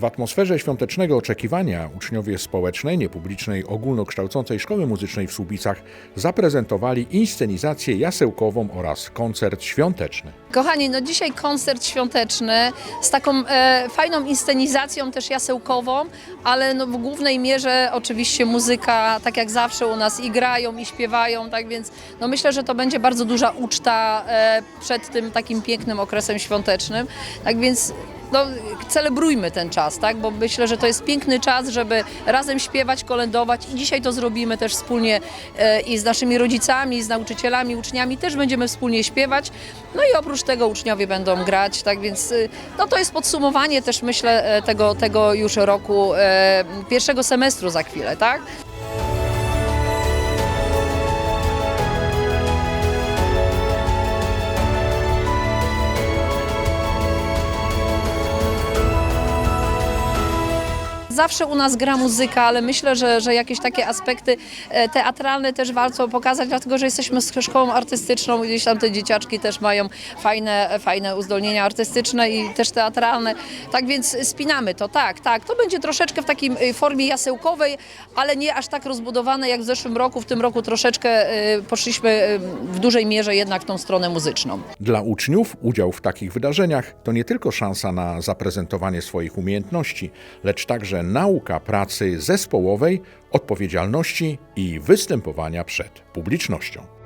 W atmosferze świątecznego oczekiwania uczniowie społecznej, niepublicznej, ogólnokształcącej Szkoły Muzycznej w Słubicach zaprezentowali inscenizację jasełkową oraz koncert świąteczny. Kochani, no dzisiaj koncert świąteczny z taką e, fajną inscenizacją też jasełkową, ale no w głównej mierze oczywiście muzyka, tak jak zawsze u nas i grają i śpiewają, tak więc no myślę, że to będzie bardzo duża uczta e, przed tym takim pięknym okresem świątecznym. Tak więc no, celebrujmy ten czas, tak? bo myślę, że to jest piękny czas, żeby razem śpiewać, kolędować i dzisiaj to zrobimy też wspólnie e, i z naszymi rodzicami, z nauczycielami, uczniami też będziemy wspólnie śpiewać. No i oprócz tego uczniowie będą grać, tak więc y, no to jest podsumowanie też myślę e, tego, tego już roku, e, pierwszego semestru za chwilę, tak? Zawsze u nas gra muzyka, ale myślę, że, że jakieś takie aspekty e, teatralne też warto pokazać, dlatego że jesteśmy szkołą artystyczną i gdzieś tam te dzieciaczki też mają fajne, fajne uzdolnienia artystyczne i też teatralne. Tak więc spinamy to, tak, tak. To będzie troszeczkę w takiej y, formie jasełkowej, ale nie aż tak rozbudowane jak w zeszłym roku. W tym roku troszeczkę y, poszliśmy y, w dużej mierze jednak w tą stronę muzyczną. Dla uczniów udział w takich wydarzeniach to nie tylko szansa na zaprezentowanie swoich umiejętności, lecz także nauka pracy zespołowej, odpowiedzialności i występowania przed publicznością.